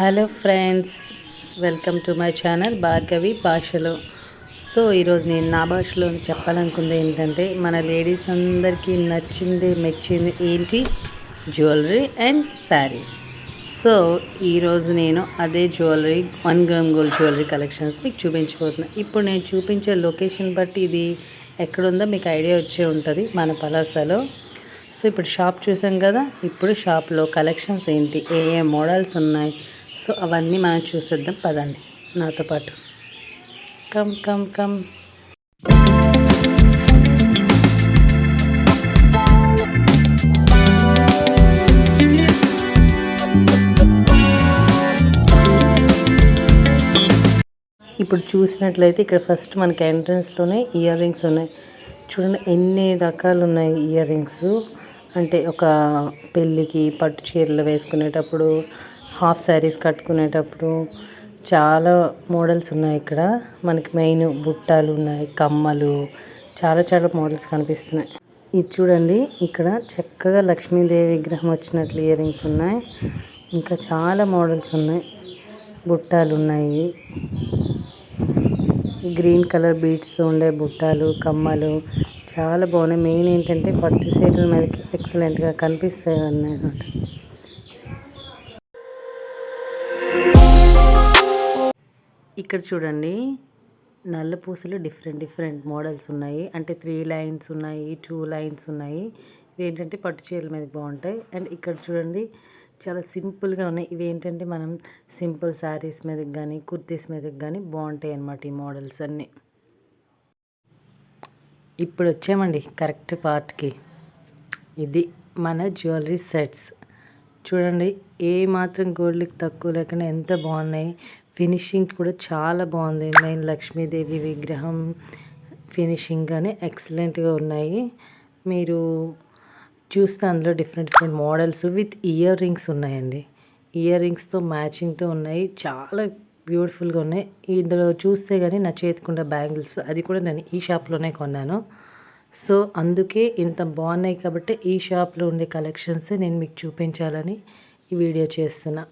Hello friends welcome to my channel Bhargavi భాషలో. So ఈరోజు నేను నా భాషలో చెప్పాలనుకుంది ఏంటంటే మన లేడీస్ అందరికీ నచ్చింది మెచ్చింది ఏంటి? Jewellery and saris. సో ఈరోజు నేను అదే jewellery one gram gold jewellery collections మీకు చూపించబోతున్నాను ఇప్పుడు నేను చూపించే లొకేషన్ బట్టి ఇది ఎక్కడుందో మీకు ఐడియా వచ్చే ఉంటుంది మన పలాసలో. సో ఇప్పుడు షాప్ చూసాం కదా ఇప్పుడు షాప్లో కలెక్షన్స్ ఏంటి? ఏ ఏ మోడల్స్ ఉన్నాయి? సో అవన్నీ మనం చూసేద్దాం. పదండి. నాతో పాటు. Come come come. ఇప్పుడు చూసినట్లయితే ఇక్కడ ఫస్ట్ మనకి ఎంట్రన్స్లోనే ఇయర్ రింగ్స్ ఉన్నాయి. చూడండి ఎన్ని రకాలు ఉన్నాయి ఇయర్ రింగ్స్ అంటే ఒక పెళ్ళికి పట్టు చీరలు వేసుకునేటప్పుడు హాఫ్ శారీస్ కట్టుకునేటప్పుడు చాలా మోడల్స్ ఉన్నాయి ఇక్కడ. మనకి మెయిన్ బుట్టాలు ఉన్నాయి కమ్మలు చాలా చాలా మోడల్స్ కనిపిస్తున్నాయి. ఇది చూడండి ఇక్కడ చక్కగా లక్ష్మీదేవి విగ్రహం వచ్చినట్లు ఇయర్ రింగ్స్ ఉన్నాయి. ఇంకా చాలా మోడల్స్ ఉన్నాయి. బుట్టాలు ఉన్నాయి. గ్రీన్ కలర్ బీడ్స్ ఉండే బుట్టాలు కమ్మలు చాలా బాగున్నాయి. మెయిన్ ఏంటంటే పట్టు సీరల మీదకి ఎక్సలెంట్గా కనిపిస్తాయి అన్నమాట. ఇక్కడ చూడండి నల్ల పూసలు డిఫరెంట్ డిఫరెంట్ మోడల్స్ ఉన్నాయి. అంటే త్రీ లైన్స్ ఉన్నాయి టూ లైన్స్ ఉన్నాయి. ఇవి ఏంటంటే పట్టు చీరల మీద బాగుంటాయి. అండ్ ఇక్కడ చూడండి చాలా సింపుల్గా ఉన్నాయి. ఇవి ఏంటంటే మనం సింపుల్ శారీస్ మీదకి కానీ కుర్తీస్ మీదకి కానీ బాగుంటాయి అన్నమాట ఈ మోడల్స్ అన్నీ. ఇప్పుడు వచ్చామండి కరెక్ట్ పార్ట్కి ఇది మన జ్యువెలరీ సెట్స్ చూడండి ఏ మాత్రం గోల్డ్కి తక్కువ లేకుండా ఎంత బాగున్నాయి. ఫినిషింగ్ కూడా చాలా బాగుంది. మెయిన్ లక్ష్మీదేవి విగ్రహం ఫినిషింగ్ కానీ ఎక్సలెంట్గా ఉన్నాయి. మీరు చూస్తే అందులో different different models with ear rings ఉన్నాయండి ఇయర్ రింగ్స్తో మ్యాచింగ్తో ఉన్నాయి. చాలా బ్యూటిఫుల్గా ఉన్నాయి. ఇందులో చూస్తే కానీ నా చేతికుండా బ్యాంగిల్స్ అది కూడా నేను ఈ షాప్లోనే కొన్నాను. సో అందుకే ఇంత బాగున్నాయి కాబట్టి ఈ షాప్లో ఉండే కలెక్షన్స్ నేను మీకు చూపించాలని ఈ వీడియో చేస్తున్నా.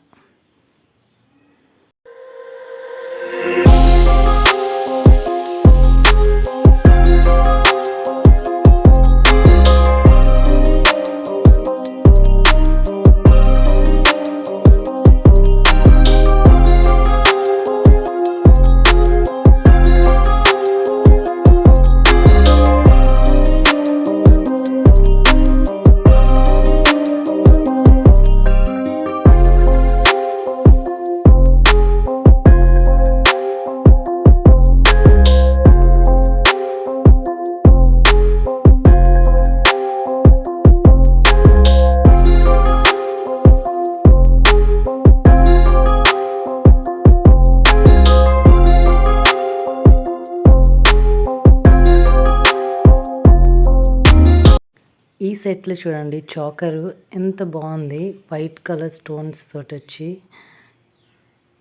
సెట్లు చూడండి. చాకరు ఎంత బాగుంది. వైట్ కలర్ స్టోన్స్ తోటి వచ్చి.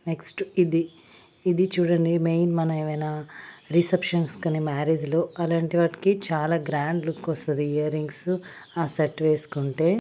నెక్స్ట్ ఇది. ఇది చూడండి. మెయిన్ మన ఏమైనా రిసెప్షన్స్ కానీ మ్యారేజ్లో అలాంటి వాటికి చాలా గ్రాండ్ లుక్ వస్తుంది. ఇయర్ రింగ్స్ ఆ సెట్ వేసుకుంటే.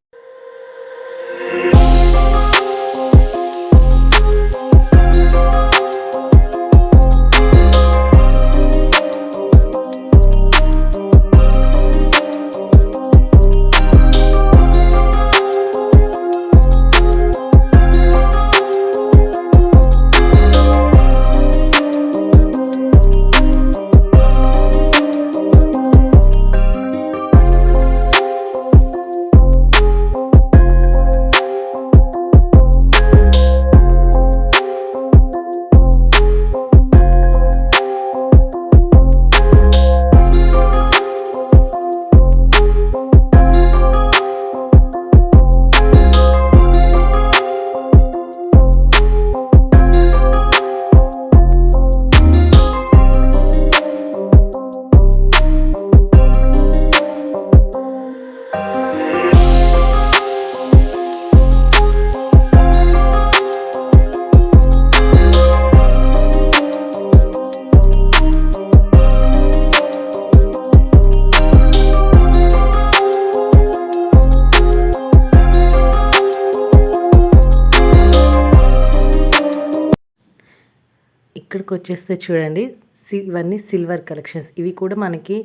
ఇక్కడికి వచ్చేస్తే చూడండి సి ఇవన్నీ సిల్వర్ కలెక్షన్స్ ఇవి కూడా మనకి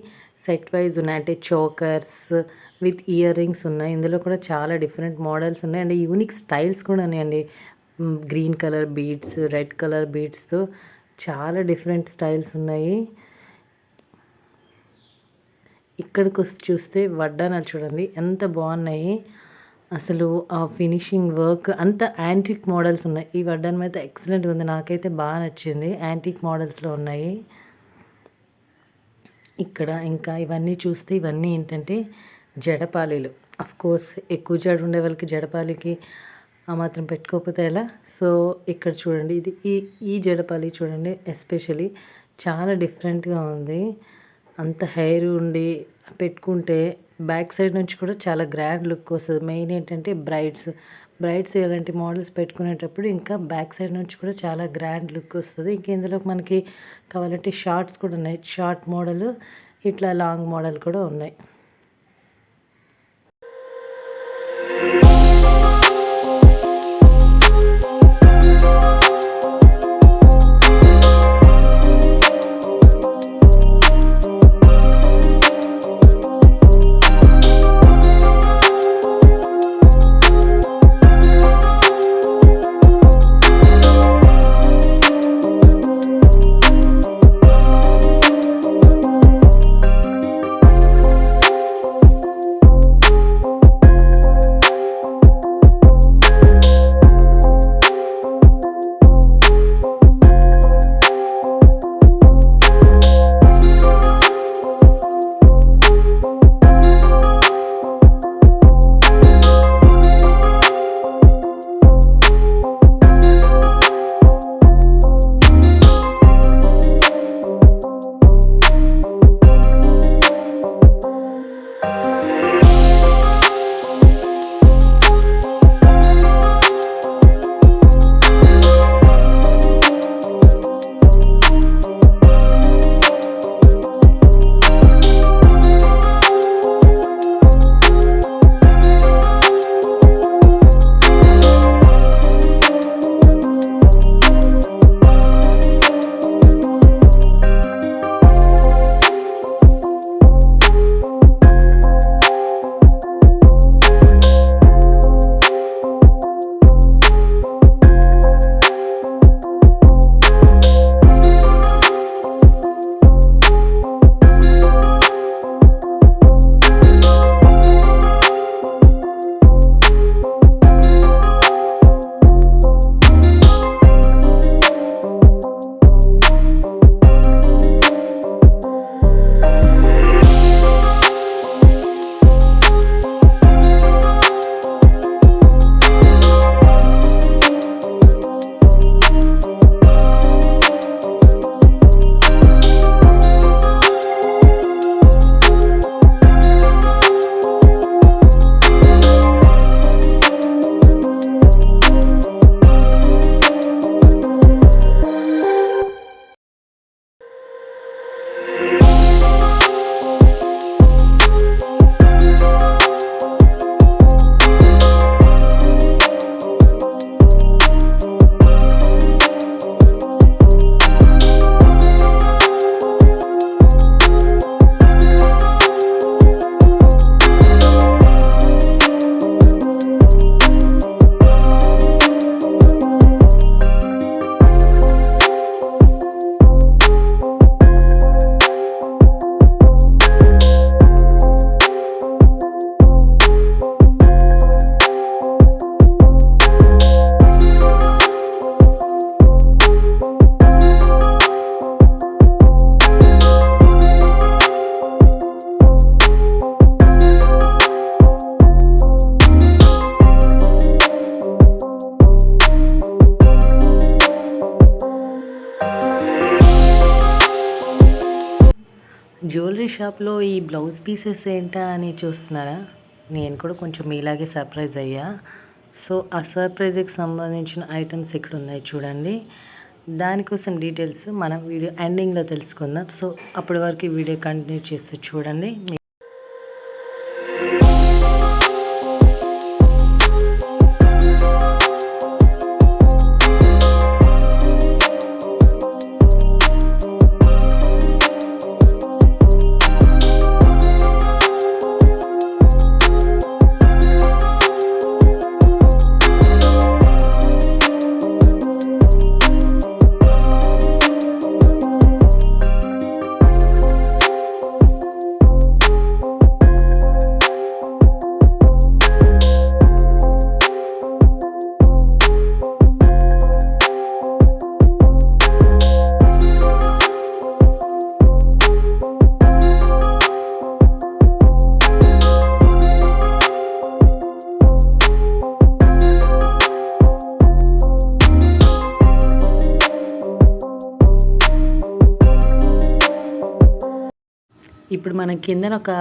సెట్ వైజ్ ఉన్నాయి. అంటే చోకర్స్ విత్ ఇయర్ రింగ్స్ ఉన్నాయి. ఇందులో కూడా చాలా డిఫరెంట్ మోడల్స్ ఉన్నాయి. అండ్ యూనిక్ స్టైల్స్ కూడా ఉన్నాయండి green colour beads red colour బీడ్స్తో చాలా డిఫరెంట్ స్టైల్స్ ఉన్నాయి. ఇక్కడికి వచ్చి చూస్తే వడ్డానాలు చూడండి. ఎంత బాగున్నాయి. అసలు ఆ ఫినిషింగ్ వర్క్ అంత యాంటిక్ మోడల్స్ ఉన్నాయి. ఈ వడ్డానం అయితే ఎక్సలెంట్గా ఉంది. నాకైతే బాగా నచ్చింది. యాంటిక్ మోడల్స్లో ఉన్నాయి. ఇక్కడ ఇంకా ఇవన్నీ చూస్తే ఇవన్నీ ఏంటంటే జడపాలీలు అఫ్ కోర్స్ ఎక్కువ జడ ఉండే వాళ్ళకి జడపాలికి ఆ మాత్రం పెట్టుకోకపోతే ఎలా? సో ఇక్కడ చూడండి. ఇది ఈ ఈ జడపాలి చూడండి ఎస్పెషలీ చాలా డిఫరెంట్గా ఉంది. అంత హెయిర్ ఉండి పెట్టుకుంటే బ్యాక్ సైడ్ నుంచి కూడా చాలా గ్రాండ్ లుక్ వస్తుంది. మెయిన్ ఏంటంటే బ్రైడ్స్. బ్రైడ్స్ ఇలాంటి మోడల్స్ పెట్టుకునేటప్పుడు ఇంకా బ్యాక్ సైడ్ నుంచి కూడా చాలా గ్రాండ్ లుక్ వస్తుంది. ఇంకా ఇందులో మనకి కావాలంటే షార్ట్స్ కూడా ఉన్నాయి. షార్ట్ మోడల్ ఇట్లా లాంగ్ మోడల్ కూడా ఉన్నాయి. జ్యువెలరీ షాప్లో ఈ బ్లౌజ్ పీసెస్ ఏంటా అని చూస్తున్నారా? నేను కూడా కొంచెం మీలాగే సర్ప్రైజ్ అయ్యా. సో ఆ సర్ప్రైజ్కి సంబంధించిన ఐటమ్స్ ఇక్కడ ఉన్నాయి చూడండి. దానికోసం డీటెయిల్స్ మనం వీడియో ఎండింగ్లో తెలుసుకుందాం. సో అప్పటి వరకు వీడియో కంటిన్యూ చేస్తూ చూడండి. ఇప్పుడు మనం కిందన ఒక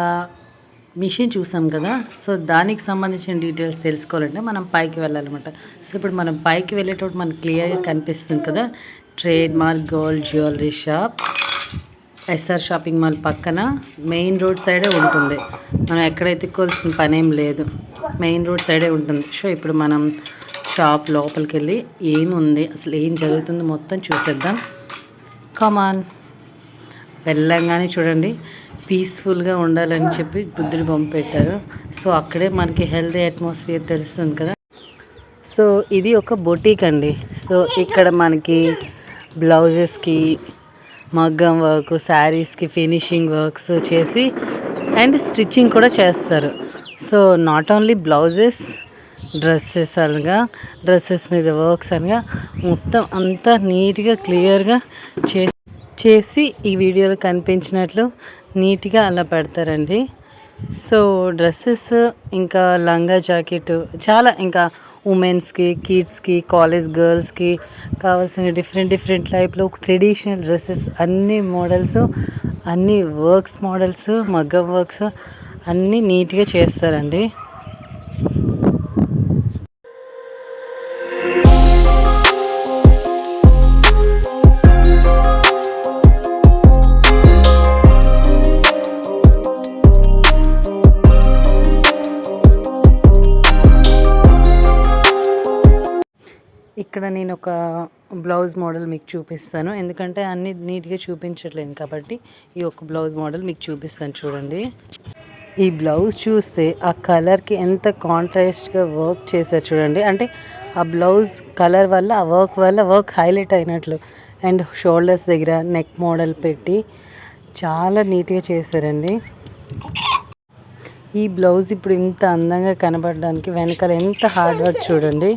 మిషన్ చూసాం కదా సో దానికి సంబంధించిన డీటెయిల్స్ తెలుసుకోవాలంటే మనం పైకి వెళ్ళాలన్నమాట. సో ఇప్పుడు మనం పైకి వెళ్ళేటప్పుడు మనకు క్లియర్గా కనిపిస్తుంది కదా trade mark gold jewellery shop SR shopping mall పక్కన మెయిన్ రోడ్ సైడే ఉంటుంది. మనం ఎక్కడైతే కోల్సిన పని ఏం లేదు మెయిన్ రోడ్ సైడే ఉంటుంది. సో ఇప్పుడు మనం షాప్ లోపలికి వెళ్ళి ఏముంది అసలు ఏం జరుగుతుందో మొత్తం చూసేద్దాం. కమాన్ వెళ్ళంగానే చూడండి. పీస్ఫుల్గా ఉండాలని చెప్పి బుద్ధుడు బొమ్మ పెట్టారు సో అక్కడే మనకి హెల్తీ అట్మాస్ఫియర్ తెలుస్తుంది కదా. సో ఇది ఒక బొటీక్ అండి. సో ఇక్కడ మనకి బ్లౌజెస్కి మగ్గం వర్క్ శారీస్కి ఫినిషింగ్ వర్క్స్ చేసి అండ్ స్టిచ్చింగ్ కూడా చేస్తారు. So not only blouses dresses అనగా డ్రెస్సెస్ మీద వర్క్స్ అనగా మొత్తం అంతా నీట్గా క్లియర్గా చే చేసి ఈ వీడియోలో కనిపించినట్లు నీట్గా అలా పెడతారండి. సో డ్రెస్సెస్ ఇంకా లంగా జాకెట్ చాలా ఇంకా ఉమెన్స్కి కిడ్స్కి కాలేజ్ గర్ల్స్కి కావాల్సిన డిఫరెంట్ డిఫరెంట్ టైప్లో ట్రెడిషనల్ డ్రెస్సెస్ అన్ని మోడల్స్ అన్ని వర్క్స్ మోడల్స్ మగ్గం వర్క్స్ అన్నీ నీట్గా చేస్తారండి. ఒక బ్లౌజ్ మోడల్ మీకు చూపిస్తాను. ఎందుకంటే అన్ని నీట్గా చూపించట్లేదు కాబట్టి ఈ ఒక బ్లౌజ్ మోడల్ మీకు చూపిస్తాను చూడండి. ఈ బ్లౌజ్ చూస్తే ఆ కలర్కి ఎంత కాంట్రాస్ట్గా వర్క్ చేశారు చూడండి. అంటే ఆ బ్లౌజ్ కలర్ వల్ల ఆ వర్క్ వల్ల వర్క్ హైలైట్ అయినట్లు. అండ్ షోల్డర్స్ దగ్గర నెక్ మోడల్ పెట్టి చాలా నీట్గా చేశారండి. ఈ బ్లౌజ్ ఇప్పుడు ఇంత అందంగా కనబడడానికి వెనకాల ఎంత హార్డ్ వర్క్ చూడండి.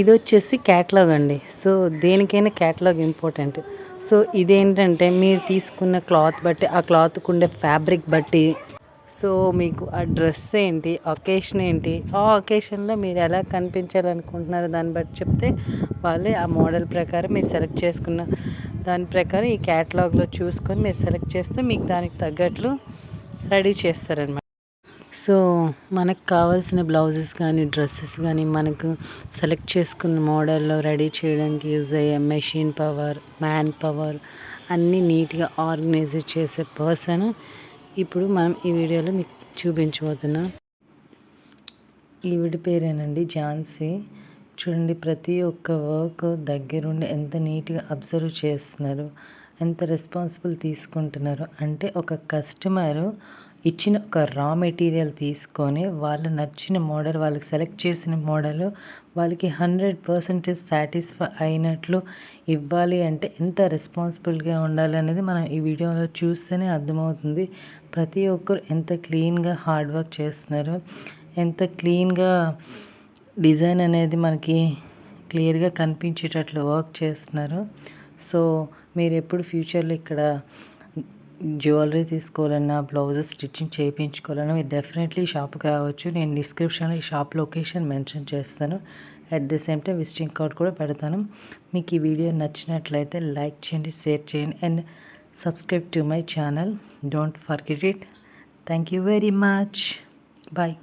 ఇది వచ్చేసి క్యాట్లాగ్ అండి. సో దేనికైనా క్యాటలాగ్ ఇంపార్టెంట్ సో ఇదేంటంటే మీరు తీసుకున్న క్లాత్ బట్టి ఆ క్లాత్కు ఉండే ఫ్యాబ్రిక్ బట్టి సో మీకు ఆ డ్రెస్ ఏంటి ఒకేషన్ ఏంటి ఆ ఒకేషన్లో మీరు ఎలా కనిపించాలనుకుంటున్నారో దాన్ని బట్టి చెప్తే వాళ్ళే ఆ మోడల్ ప్రకారం మీరు సెలెక్ట్ చేసుకున్న దాని ప్రకారం ఈ క్యాటలాగ్లో చూసుకొని మీరు సెలెక్ట్ చేస్తే మీకు దానికి తగ్గట్లు రెడీ చేస్తారనమాట సో మనకు కావాల్సిన బ్లౌజెస్ కానీ డ్రెస్సెస్ కానీ మనకు సెలెక్ట్ చేసుకున్న మోడల్లో రెడీ చేయడానికి యూజ్ అయ్యే మెషిన్ పవర్ మ్యాన్ పవర్ అన్నీ నీట్గా ఆర్గనైజ్ చేసే పర్సన్ ఇప్పుడు మనం ఈ వీడియోలో మీకు చూపించబోతున్నాం. ఈవిడ పేరేనండి ఝాన్సీ. చూడండి ప్రతి ఒక్క వర్క్ దగ్గరుండి ఎంత నీట్గా అబ్జర్వ్ చేస్తున్నారు ఎంత రెస్పాన్సిబుల్ తీసుకుంటున్నారు అంటే ఒక కస్టమరు ఇచ్చిన ఒక రా మెటీరియల్ తీసుకొని వాళ్ళ నచ్చిన మోడల్ వాళ్ళకి సెలెక్ట్ చేసిన మోడల్ వాళ్ళకి హండ్రెడ్ పర్సెంటేజ్ సాటిస్ఫై అయినట్లు ఇవ్వాలి అంటే ఎంత రెస్పాన్సిబుల్గా ఉండాలి అనేది మనం ఈ వీడియోలో చూస్తేనే అర్థమవుతుంది. ప్రతి ఒక్కరు ఎంత క్లీన్గా హార్డ్ వర్క్ చేస్తున్నారు ఎంత క్లీన్గా డిజైన్ అనేది మనకి క్లియర్గా కనిపించేటట్లు వర్క్ చేస్తున్నారు. సో మీరు ఎప్పుడు ఫ్యూచర్లో ఇక్కడ జ్యువెలరీ తీసుకోవాలన్నా బ్లౌజెస్ స్టిచ్చింగ్ చేయించుకోవాలన్నా మీరు డెఫినెట్లీ షాప్కి రావచ్చు. నేను డిస్క్రిప్షన్లో ఈ షాప్ లొకేషన్ మెన్షన్ చేస్తాను. At the same time visiting card కూడా పెడతాను. మీకు ఈ వీడియో నచ్చినట్లయితే లైక్ చేయండి షేర్ చేయండి and subscribe to my channel don't forget it thank you very much bye